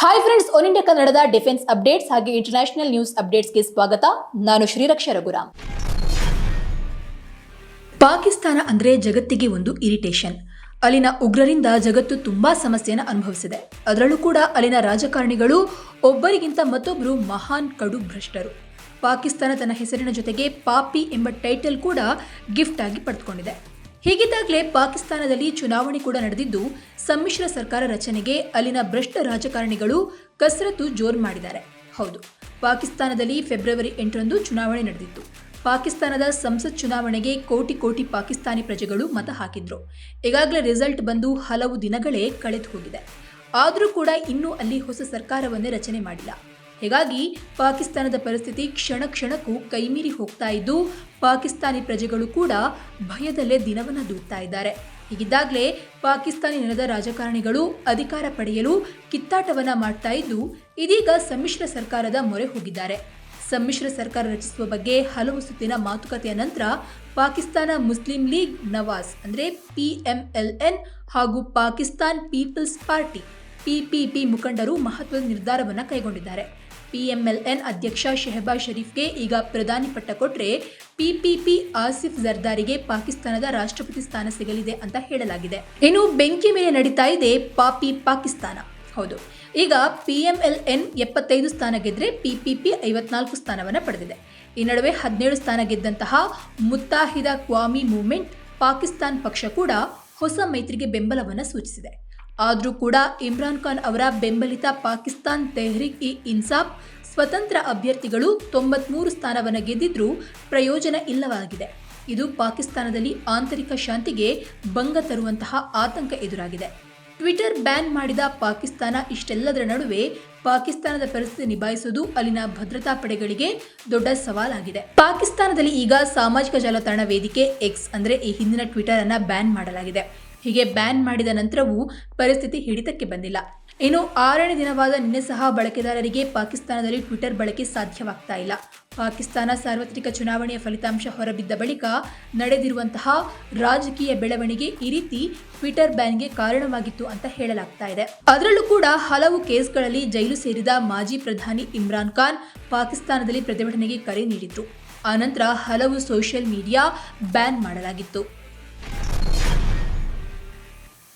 Hi friends one India ಕನ್ನಡದ defence updates ಹಾಗೆ international news ಅಪ್ಡೇಟ್ಸ್ಗೆ ಸ್ವಾಗತ. ನಾನು ಶ್ರೀರಕ್ಷ ರಘುರಾಮ್. ಪಾಕಿಸ್ತಾನ ಅಂದ್ರೆ ಜಗತ್ತಿಗೆ ಒಂದು ಇರಿಟೇಷನ್ ಅಲ್ಲಿನ ಉಗ್ರರಿಂದ ಜಗತ್ತು ತುಂಬಾ ಸಮಸ್ಯೆಯನ್ನು ಅನುಭವಿಸಿದೆ. ಅದರಲ್ಲೂ ಕೂಡ ಅಲ್ಲಿನ ರಾಜಕಾರಣಿಗಳು ಒಬ್ಬರಿಗಿಂತ ಮತ್ತೊಬ್ಬರು ಮಹಾನ್ ಕಡು ಭ್ರಷ್ಟರು. ಪಾಕಿಸ್ತಾನ ತನ್ನ ಹೆಸರಿನ ಜೊತೆಗೆ ಪಾಪಿ ಎಂಬ ಟೈಟಲ್ ಕೂಡ ಗಿಫ್ಟ್ ಆಗಿ ಪಡೆದುಕೊಂಡಿದೆ. ಹೀಗಿದ್ದಾಗಲೇ ಪಾಕಿಸ್ತಾನದಲ್ಲಿ ಚುನಾವಣೆ ಕೂಡ ನಡೆದಿದ್ದು, ಸಮ್ಮಿಶ್ರ ಸರ್ಕಾರ ರಚನೆಗೆ ಅಲ್ಲಿನ ಭ್ರಷ್ಟ ರಾಜಕಾರಣಿಗಳು ಕಸರತ್ತು ಜೋರು ಮಾಡಿದ್ದಾರೆ. ಹೌದು, ಪಾಕಿಸ್ತಾನದಲ್ಲಿ ಫೆಬ್ರವರಿ ಎಂಟರಂದು ಚುನಾವಣೆ ನಡೆದಿತ್ತು. ಪಾಕಿಸ್ತಾನದ ಸಂಸತ್ ಚುನಾವಣೆಗೆ ಕೋಟಿ ಕೋಟಿ ಪಾಕಿಸ್ತಾನಿ ಪ್ರಜೆಗಳು ಮತ ಹಾಕಿದ್ರು. ಈಗಾಗಲೇ ರಿಸಲ್ಟ್ ಬಂದು ಹಲವು ದಿನಗಳೇ ಕಳೆದು ಹೋಗಿದೆ ಆದರೂ ಕೂಡ ಇನ್ನೂ ಅಲ್ಲಿ ಹೊಸ ಸರ್ಕಾರವನ್ನೇ ರಚನೆ ಮಾಡಿಲ್ಲ. ಹೀಗಾಗಿ ಪಾಕಿಸ್ತಾನದ ಪರಿಸ್ಥಿತಿ ಕ್ಷಣ ಕ್ಷಣಕ್ಕೂ ಕೈಮೀರಿ ಹೋಗ್ತಾ ಇದ್ದು, ಪಾಕಿಸ್ತಾನಿ ಪ್ರಜೆಗಳು ಕೂಡ ಭಯದಲ್ಲೇ ದಿನವನ್ನು ದೂಡ್ತಾ ಇದ್ದಾರೆ. ಹೀಗಿದ್ದಾಗಲೇ ಪಾಕಿಸ್ತಾನಿ ನೆಲದ ರಾಜಕಾರಣಿಗಳು ಅಧಿಕಾರ ಪಡೆಯಲು ಕಿತ್ತಾಟವನ್ನ ಮಾಡ್ತಾ ಇದ್ದು, ಇದೀಗ ಸಮ್ಮಿಶ್ರ ಸರ್ಕಾರದ ಮೊರೆ ಹೋಗಿದ್ದಾರೆ. ಸಮ್ಮಿಶ್ರ ಸರ್ಕಾರ ರಚಿಸುವ ಬಗ್ಗೆ ಹಲವು ಸುತ್ತಿನ ಮಾತುಕತೆಯ ನಂತರ ಪಾಕಿಸ್ತಾನ ಮುಸ್ಲಿಂ ಲೀಗ್ ನವಾಜ್ ಅಂದರೆ ಪಿಎಂಎಲ್ಎನ್ ಹಾಗೂ ಪಾಕಿಸ್ತಾನ್ ಪೀಪಲ್ಸ್ ಪಾರ್ಟಿ ಪಿಪಿಪಿ ಮುಖಂಡರು ಮಹತ್ವದ ನಿರ್ಧಾರವನ್ನು ಕೈಗೊಂಡಿದ್ದಾರೆ. ಪಿಎಂಎಲ್ಎನ್ ಅಧ್ಯಕ್ಷ ಶೆಹಬಾಜ್ ಶರೀಫ್ಗೆ ಈಗ ಪ್ರಧಾನಿ ಪಟ್ಟ ಕೊಟ್ಟರೆ ಪಿಪಿಪಿ ಆಸಿಫ್ ಜರ್ದಾರಿಗೆ ಪಾಕಿಸ್ತಾನದ ರಾಷ್ಟ್ರಪತಿ ಸ್ಥಾನ ಸಿಗಲಿದೆ ಅಂತ ಹೇಳಲಾಗಿದೆ. ಇನ್ನು ಬೆಂಕಿ ಮೇಲೆ ನಡೀತಾ ಇದೆ ಪಾಪಿ ಪಾಕಿಸ್ತಾನ. ಹೌದು. ಈಗ ಪಿಎಂಎಲ್ಎನ್ ಎಪ್ಪತ್ತೈದು ಸ್ಥಾನ ಗೆದ್ರೆ ಪಿಪಿಪಿ ಐವತ್ನಾಲ್ಕು ಸ್ಥಾನವನ್ನು ಪಡೆದಿದೆ. ಈ ನಡುವೆ ಹದಿನೇಳು ಸ್ಥಾನ ಗೆದ್ದಂತಹ ಮುತ್ತಾಹಿದ ಕ್ವಾಮಿ ಮೂವ್ಮೆಂಟ್ ಪಾಕಿಸ್ತಾನ್ ಪಕ್ಷ ಕೂಡ ಹೊಸ ಮೈತ್ರಿಗೆ ಬೆಂಬಲವನ್ನು ಸೂಚಿಸಿದೆ. ಆದರೂ ಕೂಡ ಇಮ್ರಾನ್ ಖಾನ್ ಅವರ ಬೆಂಬಲಿತ ಪಾಕಿಸ್ತಾನ್ ತೆಹ್ರಿಕ್ ಇ ಇನ್ಸಾಫ್ ಸ್ವತಂತ್ರ ಅಭ್ಯರ್ಥಿಗಳು ತೊಂಬತ್ಮೂರು ಸ್ಥಾನವನ್ನು ಗೆದ್ದಿದ್ರೂ ಪ್ರಯೋಜನ ಇಲ್ಲವಾಗಿದೆ. ಇದು ಪಾಕಿಸ್ತಾನದಲ್ಲಿ ಆಂತರಿಕ ಶಾಂತಿಗೆ ಭಂಗ ತರುವಂತಹ ಆತಂಕ ಎದುರಾಗಿದೆ. ಟ್ವಿಟರ್ ಬ್ಯಾನ್ ಮಾಡಿದ ಪಾಕಿಸ್ತಾನ ಇಷ್ಟೆಲ್ಲದರ ನಡುವೆ ಪಾಕಿಸ್ತಾನದ ಪರಿಸ್ಥಿತಿ ನಿಭಾಯಿಸುವುದು ಅಲ್ಲಿನ ಭದ್ರತಾ ಪಡೆಗಳಿಗೆ ದೊಡ್ಡ ಸವಾಲಾಗಿದೆ. ಪಾಕಿಸ್ತಾನದಲ್ಲಿ ಈಗ ಸಾಮಾಜಿಕ ಜಾಲತಾಣ ವೇದಿಕೆ ಎಕ್ಸ್ ಅಂದ್ರೆ ಈ ಹಿಂದಿನ ಟ್ವಿಟರ್ ಅನ್ನ ಬ್ಯಾನ್ ಮಾಡಲಾಗಿದೆ. ಹೀಗೆ ಬ್ಯಾನ್ ಮಾಡಿದ ನಂತರವೂ ಪರಿಸ್ಥಿತಿ ಹಿಡಿತಕ್ಕೆ ಬಂದಿಲ್ಲ. ಇನ್ನು ಆರನೇ ದಿನವಾದ ನಿನ್ನೆ ಸಹ ಬಳಕೆದಾರರಿಗೆ ಪಾಕಿಸ್ತಾನದಲ್ಲಿ ಟ್ವಿಟರ್ ಬಳಕೆ ಸಾಧ್ಯವಾಗ್ತಾ ಇಲ್ಲ. ಪಾಕಿಸ್ತಾನ ಸಾರ್ವತ್ರಿಕ ಚುನಾವಣೆಯ ಫಲಿತಾಂಶ ಹೊರಬಿದ್ದ ಬಳಿಕ ನಡೆದಿರುವಂತಹ ರಾಜಕೀಯ ಬೆಳವಣಿಗೆ ಈ ರೀತಿ ಟ್ವಿಟರ್ ಬ್ಯಾನ್ಗೆ ಕಾರಣವಾಗಿತ್ತು ಅಂತ ಹೇಳಲಾಗ್ತಾ ಇದೆ. ಅದರಲ್ಲೂ ಕೂಡ ಹಲವು ಕೇಸ್ಗಳಲ್ಲಿ ಜೈಲು ಸೇರಿದ ಮಾಜಿ ಪ್ರಧಾನಿ ಇಮ್ರಾನ್ ಖಾನ್ ಪಾಕಿಸ್ತಾನದಲ್ಲಿ ಪ್ರತಿಭಟನೆಗೆ ಕರೆ ನೀಡಿದ್ರು. ಆನಂತರ ಹಲವು ಸೋಷಿಯಲ್ ಮೀಡಿಯಾ ಬ್ಯಾನ್ ಮಾಡಲಾಗಿತ್ತು.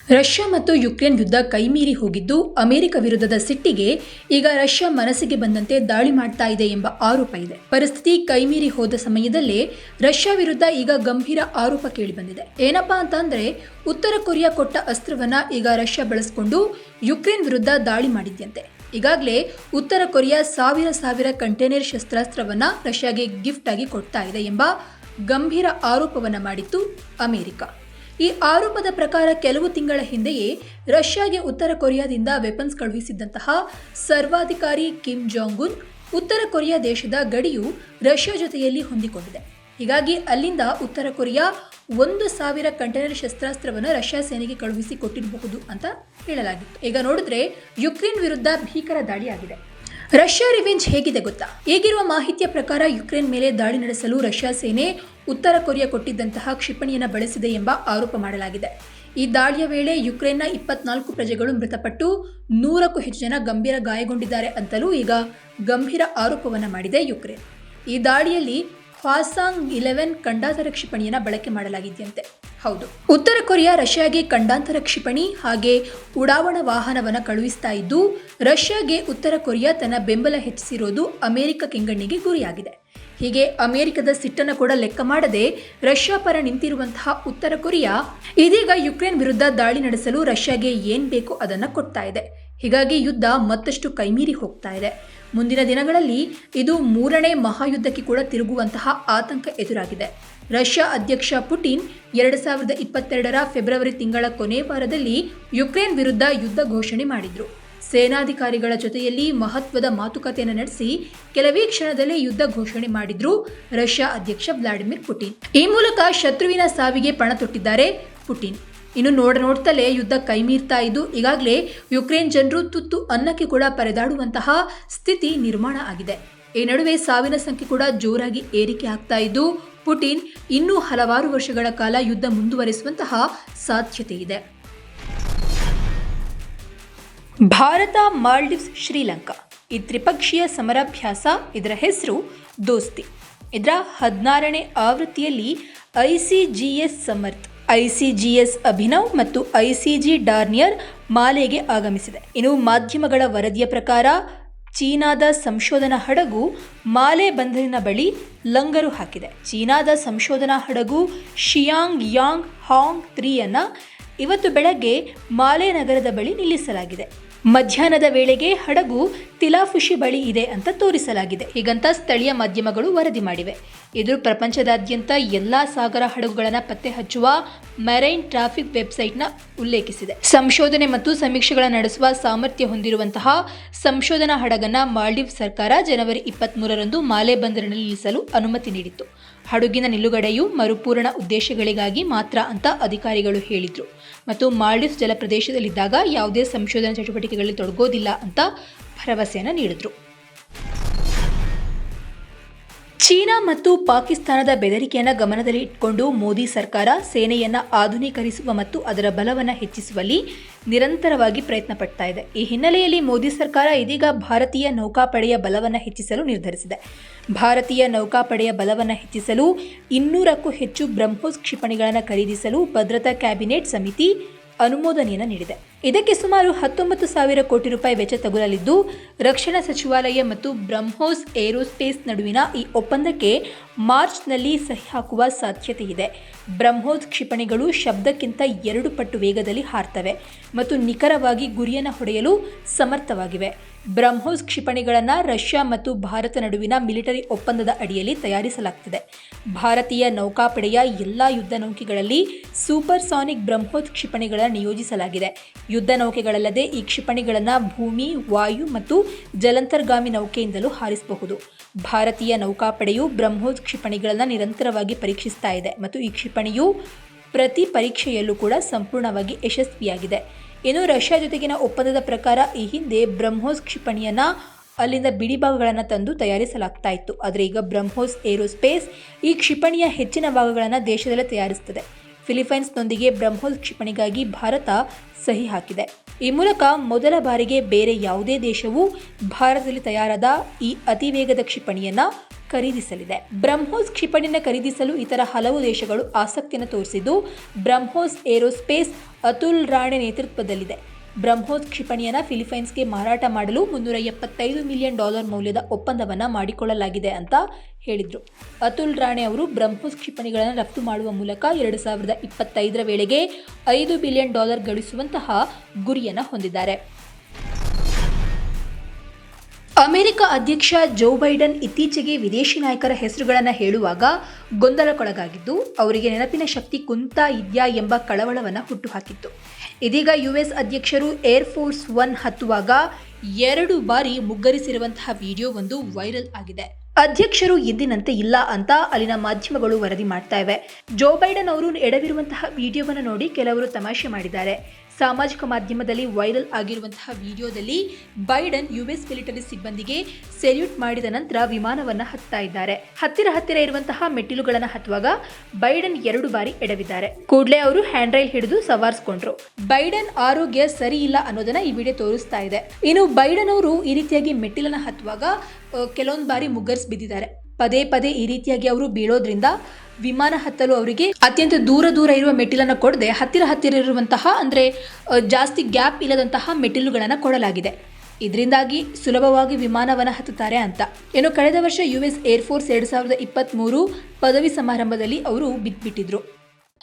ರಷ್ಯಾ ಮತ್ತು ಯುಕ್ರೇನ್ ಯುದ್ಧ ಕೈಮೀರಿ ಹೋಗಿದ್ದು, ಅಮೆರಿಕ ವಿರುದ್ಧದ ಸಿಟ್ಟಿಗೆ ಈಗ ರಷ್ಯಾ ಮನಸ್ಸಿಗೆ ಬಂದಂತೆ ದಾಳಿ ಮಾಡ್ತಾ ಇದೆ ಎಂಬ ಆರೋಪ ಇದೆ. ಪರಿಸ್ಥಿತಿ ಕೈಮೀರಿ ಹೋದ ಸಮಯದಲ್ಲೇ ರಷ್ಯಾ ವಿರುದ್ಧ ಈಗ ಗಂಭೀರ ಆರೋಪ ಕೇಳಿಬಂದಿದೆ. ಏನಪ್ಪಾ ಅಂತಂದ್ರೆ, ಉತ್ತರ ಕೊರಿಯಾ ಕೊಟ್ಟ ಅಸ್ತ್ರವನ್ನ ಈಗ ರಷ್ಯಾ ಬಳಸಿಕೊಂಡು ಯುಕ್ರೇನ್ ವಿರುದ್ಧ ದಾಳಿ ಮಾಡಿದ್ಯಂತೆ. ಈಗಾಗಲೇ ಉತ್ತರ ಕೊರಿಯಾ ಸಾವಿರ ಸಾವಿರ ಕಂಟೈನರ್ ಶಸ್ತ್ರಾಸ್ತ್ರವನ್ನ ರಷ್ಯಾಗೆ ಗಿಫ್ಟ್ ಆಗಿ ಕೊಡ್ತಾ ಇದೆ ಎಂಬ ಗಂಭೀರ ಆರೋಪವನ್ನ ಮಾಡಿತ್ತು ಅಮೆರಿಕ. ಈ ಆರೋಪದ ಪ್ರಕಾರ ಕೆಲವು ತಿಂಗಳ ಹಿಂದೆಯೇ ರಷ್ಯಾಗೆ ಉತ್ತರ ಕೊರಿಯಾದಿಂದ ವೆಪನ್ಸ್ ಕಳುಹಿಸಿದ್ದಂತಹ ಸರ್ವಾಧಿಕಾರಿ ಕಿಮ್ ಜಾಂಗ್ ಉನ್ ಉತ್ತರ ಕೊರಿಯಾ ದೇಶದ ಗಡಿಯು ರಷ್ಯಾ ಜೊತೆಯಲ್ಲಿ ಹೊಂದಿಕೊಂಡಿದೆ. ಹೀಗಾಗಿ ಅಲ್ಲಿಂದ ಉತ್ತರ ಕೊರಿಯಾ ಒಂದು ಸಾವಿರ ಕಂಟೈನರ್ ಶಸ್ತ್ರಾಸ್ತ್ರವನ್ನು ರಷ್ಯಾ ಸೇನೆಗೆ ಕಳುಹಿಸಿ ಕೊಟ್ಟಿರಬಹುದು ಅಂತ ಹೇಳಲಾಗಿತ್ತು. ಈಗ ನೋಡಿದ್ರೆ ಯುಕ್ರೇನ್ ವಿರುದ್ಧ ಭೀಕರ ದಾಳಿಯಾಗಿದೆ. ರಷ್ಯಾ ರಿವೆಂಜ್ ಹೇಗಿದೆ ಗೊತ್ತಾ? ಈಗಿರುವ ಮಾಹಿತಿಯ ಪ್ರಕಾರ ಯುಕ್ರೇನ್ ಮೇಲೆ ದಾಳಿ ನಡೆಸಲು ರಷ್ಯಾ ಸೇನೆ ಉತ್ತರ ಕೊರಿಯಾ ಕೊಟ್ಟಿದ್ದಂತಹ ಕ್ಷಿಪಣಿಯನ್ನು ಬಳಸಿದೆ ಎಂಬ ಆರೋಪ ಮಾಡಲಾಗಿದೆ. ಈ ದಾಳಿಯ ವೇಳೆ ಯುಕ್ರೇನ್ನ ಇಪ್ಪತ್ನಾಲ್ಕು ಪ್ರಜೆಗಳು ಮೃತಪಟ್ಟು ನೂರಕ್ಕೂ ಹೆಚ್ಚು ಜನ ಗಂಭೀರ ಗಾಯಗೊಂಡಿದ್ದಾರೆ ಅಂತಲೂ ಈಗ ಗಂಭೀರ ಆರೋಪವನ್ನು ಮಾಡಿದೆ ಯುಕ್ರೇನ್. ಈ ದಾಳಿಯಲ್ಲಿ ಫಾಸಾಂಗ್ ಇಲೆವೆನ್ ಖಂಡಾತರ ಕ್ಷಿಪಣಿಯನ್ನು ಬಳಕೆ ಮಾಡಲಾಗಿದೆಯಂತೆ. ಹೌದು. ಉತ್ತರ ಕೊರಿಯಾ ರಷ್ಯಾಗೆ ಖಂಡಾಂತರ ಕ್ಷಿಪಣಿ ಹಾಗೆ ಉಡಾವಣಾ ವಾಹನವನ್ನು ಕಳುಹಿಸ್ತಾ ಇದ್ದು, ರಷ್ಯಾಗೆ ಉತ್ತರ ಕೊರಿಯಾ ತನ್ನ ಬೆಂಬಲ ಹೆಚ್ಚಿಸಿರೋದು ಅಮೆರಿಕ ಕೆಂಗಣ್ಣಿಗೆ ಗುರಿಯಾಗಿದೆ. ಹೀಗೆ ಅಮೆರಿಕದ ಸಿಟ್ಟನ್ನು ಕೂಡ ಲೆಕ್ಕ ಮಾಡದೆ ರಷ್ಯಾ ಪರ ನಿಂತಿರುವಂತಹ ಉತ್ತರ ಕೊರಿಯಾ ಇದೀಗ ಯುಕ್ರೇನ್ ವಿರುದ್ಧ ದಾಳಿ ನಡೆಸಲು ರಷ್ಯಾಗೆ ಏನ್ ಬೇಕೋ ಅದನ್ನ ಕೊಡ್ತಾ ಇದೆ. ಹೀಗಾಗಿ ಯುದ್ಧ ಮತ್ತಷ್ಟು ಕೈಮೀರಿ ಹೋಗ್ತಾ ಇದೆ. ಮುಂದಿನ ದಿನಗಳಲ್ಲಿ ಇದು ಮೂರನೇ ಮಹಾಯುದ್ಧಕ್ಕೆ ಕೂಡ ತಿರುಗುವಂತಹ ಆತಂಕ ಎದುರಾಗಿದೆ. ರಷ್ಯಾ ಅಧ್ಯಕ್ಷ ಪುಟಿನ್ ಎರಡು ಸಾವಿರದ ಇಪ್ಪತ್ತೆರಡರ ಫೆಬ್ರವರಿ ತಿಂಗಳ ಕೊನೆ ವಾರದಲ್ಲಿ ಯುಕ್ರೇನ್ ವಿರುದ್ಧ ಯುದ್ಧ ಘೋಷಣೆ ಮಾಡಿದ್ರು. ಸೇನಾಧಿಕಾರಿಗಳ ಜೊತೆಯಲ್ಲಿ ಮಹತ್ವದ ಮಾತುಕತೆಯನ್ನು ನಡೆಸಿ ಕೆಲವೇ ಕ್ಷಣದಲ್ಲೇ ಯುದ್ಧ ಘೋಷಣೆ ಮಾಡಿದ್ರು ರಷ್ಯಾ ಅಧ್ಯಕ್ಷ ವ್ಲಾಡಿಮಿರ್ ಪುಟಿನ್. ಈ ಮೂಲಕ ಶತ್ರುವಿನ ಸಾವಿಗೆ ಪಣ ತೊಟ್ಟಿದ್ದಾರೆ ಪುಟಿನ್. ಇನ್ನು ನೋಡ ನೋಡ್ತಲೇ ಯುದ್ಧ ಕೈಮೀರ್ತಾ ಇದ್ದು, ಈಗಾಗಲೇ ಯುಕ್ರೇನ್ ಜನರು ತುತ್ತು ಅನ್ನಕ್ಕೆ ಕೂಡ ಪರದಾಡುವಂತಹ ಸ್ಥಿತಿ ನಿರ್ಮಾಣ ಆಗಿದೆ. ಈ ನಡುವೆ ಸಾವಿನ ಸಂಖ್ಯೆ ಕೂಡ ಜೋರಾಗಿ ಏರಿಕೆ ಆಗ್ತಾ ಇದ್ದು ಪುಟಿನ್ ಇನ್ನೂ ಹಲವಾರು ವರ್ಷಗಳ ಕಾಲ ಯುದ್ಧ ಮುಂದುವರಿಸುವಂತಹ ಸಾಧ್ಯತೆ ಇದೆ ಭಾರತ ಮಾಲ್ಡೀವ್ಸ್, ಶ್ರೀಲಂಕಾ. ಈ ತ್ರಿಪಕ್ಷೀಯ ಸಮರಾಭ್ಯಾಸ ಇದರ ಹೆಸರು ದೋಸ್ತಿ. ಇದರ ಹದಿನಾರನೇ ಆವೃತ್ತಿಯಲ್ಲಿ ಐಸಿಜಿಎಸ್ ಸಮರ್ಥ್, ಐಸಿಜಿಎಸ್ ಅಭಿನವ್ ಮತ್ತು ಐಸಿಜಿ ಡಾರ್ನಿಯರ್ ಮಾಲೆಗೆ ಆಗಮಿಸಿದೆ. ಇನ್ನು ಮಾಧ್ಯಮಗಳ ವರದಿಯ ಪ್ರಕಾರ ಚೀನಾದ ಸಂಶೋಧನಾ ಹಡಗು ಮಾಲೆ ಬಂದರಿನ ಬಳಿ ಲಂಗರು ಹಾಕಿದೆ. ಚೀನಾದ ಸಂಶೋಧನಾ ಹಡಗು ಶಿಯಾಂಗ್ ಯಾಂಗ್ ಹಾಂಗ್ ತ್ರೀಯನ್ನು ಇವತ್ತು ಬೆಳಗ್ಗೆ ಮಾಲೆ ನಗರದ ಬಳಿ ನಿಲ್ಲಿಸಲಾಗಿದೆ. ಮಧ್ಯಾಹ್ನದ ವೇಳೆಗೆ ಹಡಗು ತಿಲಾಫುಷಿ ಬಳಿ ಇದೆ ಅಂತ ತೋರಿಸಲಾಗಿದೆ. ಹೀಗಂತ ಸ್ಥಳೀಯ ಮಾಧ್ಯಮಗಳು ವರದಿ ಮಾಡಿವೆ. ಇದು ಪ್ರಪಂಚದಾದ್ಯಂತ ಎಲ್ಲಾ ಸಾಗರ ಹಡಗುಗಳನ್ನು ಪತ್ತೆ ಹಚ್ಚುವ ಮೆರೈನ್ ಟ್ರಾಫಿಕ್ ವೆಬ್ಸೈಟ್ನ ಉಲ್ಲೇಖಿಸಿದೆ. ಸಂಶೋಧನೆ ಮತ್ತು ಸಮೀಕ್ಷೆಗಳ ನಡೆಸುವ ಸಾಮರ್ಥ್ಯ ಹೊಂದಿರುವಂತಹ ಸಂಶೋಧನಾ ಹಡಗನ್ನ ಮಾಲ್ಡೀವ್ ಸರ್ಕಾರ ಜನವರಿ ಇಪ್ಪತ್ತ್ಮೂರರಂದು ಮಾಲೆ ಬಂದರಿನಲ್ಲಿ ಇಳಿಸಲು ಅನುಮತಿ ನೀಡಿತ್ತು. ಹಡಗಿನ ನಿಲುಗಡೆಯು ಮರುಪೂರಣ ಉದ್ದೇಶಗಳಿಗಾಗಿ ಮಾತ್ರ ಅಂತ ಅಧಿಕಾರಿಗಳು ಹೇಳಿದರು. ಮತ್ತು ಮಾಲ್ಡೀವ್ಸ್ ಜಲಪ್ರದೇಶದಲ್ಲಿದ್ದಾಗ ಯಾವುದೇ ಸಂಶೋಧನಾ ಚಟುವಟಿಕೆಗಳಲ್ಲಿ ತೊಡಗೋದಿಲ್ಲ ಅಂತ ಭರವಸೆಯನ್ನು ನೀಡಿದ್ರು. ಚೀನಾ ಮತ್ತು ಪಾಕಿಸ್ತಾನದ ಬೆದರಿಕೆಯನ್ನು ಗಮನದಲ್ಲಿ ಇಟ್ಟುಕೊಂಡು ಮೋದಿ ಸರ್ಕಾರ ಸೇನೆಯನ್ನ ಆಧುನೀಕರಿಸುವ ಮತ್ತು ಅದರ ಬಲವನ್ನು ಹೆಚ್ಚಿಸುವಲ್ಲಿ ನಿರಂತರವಾಗಿ ಪ್ರಯತ್ನ ಪಡ್ತಾ ಇದೆ. ಈ ಹಿನ್ನೆಲೆಯಲ್ಲಿ ಮೋದಿ ಸರ್ಕಾರ ಇದೀಗ ಭಾರತೀಯ ನೌಕಾಪಡೆಯ ಬಲವನ್ನು ಹೆಚ್ಚಿಸಲು ನಿರ್ಧರಿಸಿದೆ. ಭಾರತೀಯ ನೌಕಾಪಡೆಯ ಬಲವನ್ನು ಹೆಚ್ಚಿಸಲು ಇನ್ನೂರಕ್ಕೂ ಹೆಚ್ಚು ಬ್ರಹ್ಮೋಸ್ ಕ್ಷಿಪಣಿಗಳನ್ನು ಖರೀದಿಸಲು ಭದ್ರತಾ ಕ್ಯಾಬಿನೆಟ್ ಸಮಿತಿ ಅನುಮೋದನೆಯನ್ನು ನೀಡಿದೆ. ಇದಕ್ಕೆ ಸುಮಾರು ಹತ್ತೊಂಬತ್ತು ಸಾವಿರ ಕೋಟಿ ರೂಪಾಯಿ ವೆಚ್ಚ ತಗುಲಲಿದ್ದು, ರಕ್ಷಣಾ ಸಚಿವಾಲಯ ಮತ್ತು ಬ್ರಹ್ಮೋಸ್ ಏರೋಸ್ಪೇಸ್ ನಡುವಿನ ಈ ಒಪ್ಪಂದಕ್ಕೆ ಮಾರ್ಚ್ನಲ್ಲಿ ಸಹಿ ಹಾಕುವ ಸಾಧ್ಯತೆ ಇದೆ ಬ್ರಹ್ಮೋಸ್ ಕ್ಷಿಪಣಿಗಳು ಶಬ್ದಕ್ಕಿಂತ ಎರಡು ಪಟ್ಟು ವೇಗದಲ್ಲಿ ಹಾರ್ತವೆ ಮತ್ತು ನಿಖರವಾಗಿ ಗುರಿಯನ್ನು ಹೊಡೆಯಲು ಸಮರ್ಥವಾಗಿವೆ. ಬ್ರಹ್ಮೋಸ್ ಕ್ಷಿಪಣಿಗಳನ್ನು ರಷ್ಯಾ ಮತ್ತು ಭಾರತ ನಡುವಿನ ಮಿಲಿಟರಿ ಒಪ್ಪಂದದ ಅಡಿಯಲ್ಲಿ ತಯಾರಿಸಲಾಗ್ತಿದೆ. ಭಾರತೀಯ ನೌಕಾಪಡೆಯ ಎಲ್ಲ ಯುದ್ಧ ನೌಕೆಗಳಲ್ಲಿ ಸೂಪರ್ಸಾನಿಕ್ ಬ್ರಹ್ಮೋಸ್ ಕ್ಷಿಪಣಿಗಳನ್ನು ನಿಯೋಜಿಸಲಾಗಿದೆ. ಯುದ್ಧ ನೌಕೆಗಳಲ್ಲದೆ ಈ ಕ್ಷಿಪಣಿಗಳನ್ನು ಭೂಮಿ, ವಾಯು ಮತ್ತು ಜಲಂತರ್ಗಾಮಿ ನೌಕೆಯಿಂದಲೂ ಹಾರಿಸಬಹುದು. ಭಾರತೀಯ ನೌಕಾಪಡೆಯು ಬ್ರಹ್ಮೋಸ್ ಕ್ಷಿಪಣಿಗಳನ್ನು ನಿರಂತರವಾಗಿ ಪರೀಕ್ಷಿಸ್ತಾ ಇದೆ ಮತ್ತು ಈ ಕ್ಷಿಪಣಿಯು ಪ್ರತಿ ಪರೀಕ್ಷೆಯಲ್ಲೂ ಕೂಡ ಸಂಪೂರ್ಣವಾಗಿ ಯಶಸ್ವಿಯಾಗಿದೆ. ಇನ್ನು ರಷ್ಯಾ ಜೊತೆಗಿನ ಒಪ್ಪಂದದ ಪ್ರಕಾರ ಈ ಹಿಂದೆ ಬ್ರಹ್ಮೋಸ್ ಕ್ಷಿಪಣಿಯನ್ನು ಅಲ್ಲಿಂದ ಬಿಡಿಭಾಗಗಳನ್ನು ತಂದು ತಯಾರಿಸಲಾಗ್ತಾ ಇತ್ತು. ಆದರೆ ಈಗ ಬ್ರಹ್ಮೋಸ್ ಏರೋಸ್ಪೇಸ್ ಈ ಕ್ಷಿಪಣಿಯ ಹೆಚ್ಚಿನ ಭಾಗಗಳನ್ನು ದೇಶದಲ್ಲೇ ತಯಾರಿಸುತ್ತದೆ ಫಿಲಿಪೈನ್ಸ್ನೊಂದಿಗೆ ಬ್ರಹ್ಮೋಸ್ ಕ್ಷಿಪಣಿಗಾಗಿ ಭಾರತ ಸಹಿ ಹಾಕಿದೆ. ಈ ಮೂಲಕ ಮೊದಲ ಬಾರಿಗೆ ಬೇರೆ ಯಾವುದೇ ದೇಶವು ಭಾರತದಲ್ಲಿ ತಯಾರಾದ ಈ ಅತಿ ವೇಗದ ಕ್ಷಿಪಣಿಯನ್ನ ಖರೀದಿಸಲಿದೆ. ಬ್ರಹ್ಮೋಸ್ ಕ್ಷಿಪಣಿಯನ್ನು ಖರೀದಿಸಲು ಇತರ ಹಲವು ದೇಶಗಳು ಆಸಕ್ತಿಯನ್ನು ತೋರಿಸಿದ್ದು, ಬ್ರಹ್ಮೋಸ್ ಏರೋಸ್ಪೇಸ್ ಅತುಲ್ ರಾಣೆ ನೇತೃತ್ವದಲ್ಲಿದೆ. ಬ್ರಹ್ಮೋಸ್ ಕ್ಷಿಪಣಿಯನ್ನು ಫಿಲಿಪೈನ್ಸ್ಗೆ ಮಾರಾಟ ಮಾಡಲು ಮುನ್ನೂರ ಎಪ್ಪತ್ತೈದು ಮಿಲಿಯನ್ ಡಾಲರ್ ಮೌಲ್ಯದ ಒಪ್ಪಂದವನ್ನು ಮಾಡಿಕೊಳ್ಳಲಾಗಿದೆ ಅಂತ ಹೇಳಿದರು. ಅತುಲ್ ರಾಣೆ ಅವರು ಬ್ರಹ್ಮೋಸ್ ಕ್ಷಿಪಣಿಗಳನ್ನು ರಫ್ತು ಮಾಡುವ ಮೂಲಕ ಎರಡು ಸಾವಿರದ ಇಪ್ಪತ್ತೈದರ ವೇಳೆಗೆ ಐದು ಬಿಲಿಯನ್ ಡಾಲರ್ ಗಳಿಸುವಂತಹ ಗುರಿಯನ್ನು ಹೊಂದಿದ್ದಾರೆ. ಅಮೆರಿಕ ಅಧ್ಯಕ್ಷ ಜೋ ಬೈಡನ್ ಇತ್ತೀಚೆಗೆ ವಿದೇಶಿ ನಾಯಕರ ಹೆಸರುಗಳನ್ನು ಹೇಳುವಾಗ ಗೊಂದಲಕ್ಕೊಳಗಾಗಿದ್ದು, ಅವರಿಗೆ ನೆನಪಿನ ಶಕ್ತಿ ಕುಂತಾ ಇದೆಯಾ ಎಂಬ ಕಳವಳವನ್ನು ಹುಟ್ಟುಹಾಕಿತ್ತು. ಇದೀಗ ಯುಎಸ್ ಅಧ್ಯಕ್ಷರು ಏರ್ ಫೋರ್ಸ್ ಒನ್ ಹತ್ತುವಾಗ ಎರಡು ಬಾರಿ ಮುಗ್ಗರಿಸಿರುವಂತಹ ವಿಡಿಯೋ ಒಂದು ವೈರಲ್ ಆಗಿದೆ. ಅಧ್ಯಕ್ಷರು ಎಂದಿನಂತೆ ಇಲ್ಲ ಅಂತ ಅಲ್ಲಿನ ಮಾಧ್ಯಮಗಳು ವರದಿ ಮಾಡ್ತಾ ಇವೆ. ಜೋ ಬೈಡನ್ ಅವರು ಎಡವಿರುವಂತಹ ವಿಡಿಯೋವನ್ನು ನೋಡಿ ಕೆಲವರು ತಮಾಷೆ ಮಾಡಿದ್ದಾರೆ. ಸಾಮಾಜಿಕ ಮಾಧ್ಯಮದಲ್ಲಿ ವೈರಲ್ ಆಗಿರುವಂತಹ ವಿಡಿಯೋದಲ್ಲಿ ಬೈಡನ್ ಯುಎಸ್ ಮಿಲಿಟರಿ ಸಿಬ್ಬಂದಿಗೆ ಸೆಲ್ಯೂಟ್ ಮಾಡಿದ ನಂತರ ವಿಮಾನವನ್ನು ಹತ್ತಾ ಇದ್ದಾರೆ. ಹತ್ತಿರ ಹತ್ತಿರ ಇರುವಂತಹ ಮೆಟ್ಟಿಲುಗಳನ್ನು ಹತ್ತುವಾಗ ಬೈಡನ್ ಎರಡು ಬಾರಿ ಎಡವಿದ್ದಾರೆ. ಕೂಡಲೇ ಅವರು ಹ್ಯಾಂಡ್ ರೈಲ್ ಹಿಡಿದು ಸವಾರಿಸಿಕೊಂಡ್ರು. ಬೈಡನ್ ಆರೋಗ್ಯ ಸರಿ ಇಲ್ಲ ಅನ್ನೋದನ್ನ ಈ ವಿಡಿಯೋ ತೋರಿಸ್ತಾ ಇದೆ. ಇನ್ನು ಬೈಡನ್ ಅವರು ಈ ರೀತಿಯಾಗಿ ಮೆಟ್ಟಿಲನ್ನ ಹತ್ತುವಾಗ ಕೆಲವೊಂದು ಬಾರಿ ಮುಗ್ಗರಿಸಿ ಬಿದ್ದಿದ್ದಾರೆ. ಪದೇ ಪದೇ ಈ ರೀತಿಯಾಗಿ ಅವರು ಬೀಳೋದ್ರಿಂದ ವಿಮಾನ ಹತ್ತಲು ಅವರಿಗೆ ಅತ್ಯಂತ ದೂರ ದೂರ ಇರುವ ಮೆಟ್ಟಿಲನ್ನು ಕೊಡದೆ ಹತ್ತಿರ ಹತ್ತಿರ ಇರುವಂತಹ, ಅಂದರೆ ಜಾಸ್ತಿ ಗ್ಯಾಪ್ ಇಲ್ಲದಂತಹ ಮೆಟ್ಟಿಲುಗಳನ್ನು ಕೊಡಲಾಗಿದೆ. ಇದರಿಂದಾಗಿ ಸುಲಭವಾಗಿ ವಿಮಾನವನ್ನು ಹತ್ತುತ್ತಾರೆ ಅಂತ. ಏನು ಕಳೆದ ವರ್ಷ ಯು ಎಸ್ ಏರ್ಫೋರ್ಸ್ ಎರಡು ಸಾವಿರದ ಇಪ್ಪತ್ತ್ಮೂರು ಪದವಿ ಸಮಾರಂಭದಲ್ಲಿ ಅವರು ಬಿದ್ದುಬಿಟ್ಟಿದ್ರು